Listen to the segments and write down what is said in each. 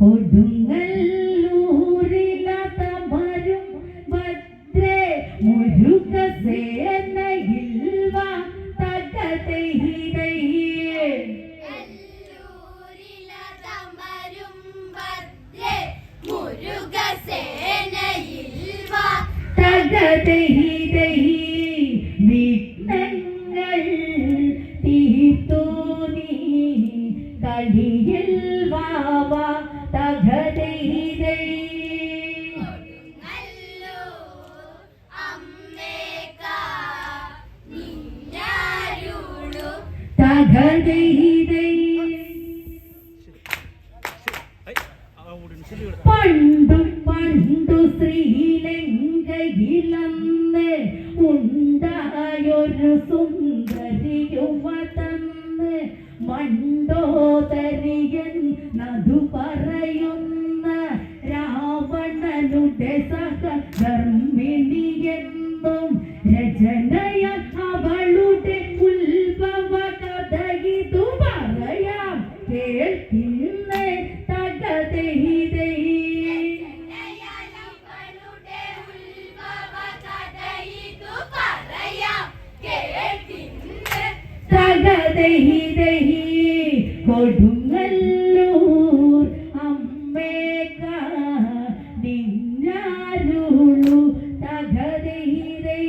കൊടുങ്ങല്ലൂരിലതമരും ഭദ്രേ മുരുക സേനയിൽ വാ തകതൈതൈയേ കല്ലൂരിലതമരും പണ്ടു പണ്ടു ശ്രീലങ്കയിലന്ന് ഉണ്ടായൊരു സുന്ദരിയുവതന്ന് മണ്ടോദരിയൻ നദു പറയുന്ന രാവണനുടെ സഹധർമ്മിണിയെന്നും രചനയ തകതൈതൈ കൊടുങ്ങല്ലൂർ അമ്മേക്ക നിന്നാരുളു തകതൈതൈ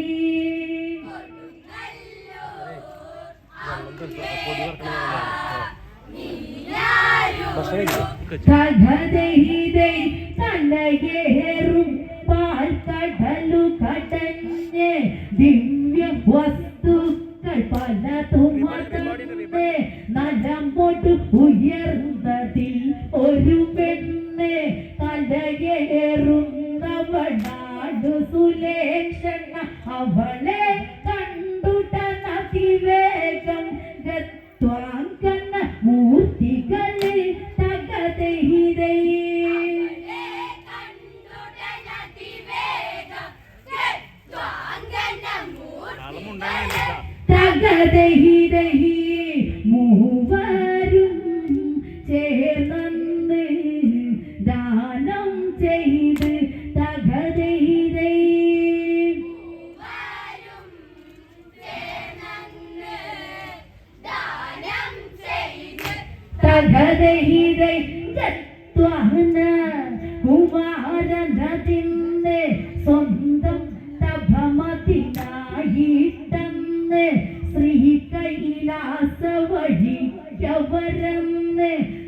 തകതൈതൈ തലയേറും പാൽക്കടലു നലമൊട്ട് ഉയർന്നതിൽ ഒരു പെണ്ണ് തലയേറുന്നവനാട് സുലേക്ഷണ അവളെ കണ്ടുടനതിവേഗം ഗത്വാങ്കന മൂർത്തികളിൽ തകതൈതൈ തകതൈതൈ തകതൈതൈ ജത്വാന കുമാരനതിന്ന് സ്വന്തം തപമതിനായിട്ടെന്ന് ശ്രീ കൈലാസ വഴിക്കവരെന്ന്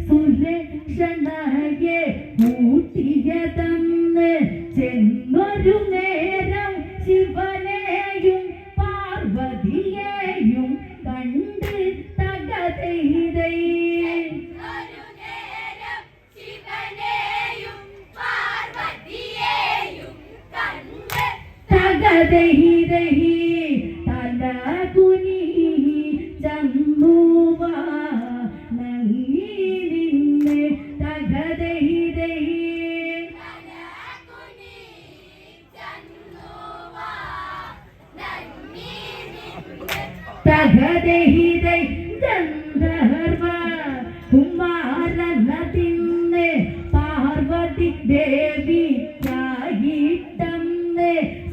സുലക്ഷണയെ തകതൈതൈ തലകുനി ചമ്മുവ. നങ്ങി നിന്നെ തകതൈതൈ തകതൈതൈ ഗന്ധർവ കുമാരനതിന്ന് പാർവതി ദേവിക്കായിട്ടെന്ന് സുലക്ഷണയെ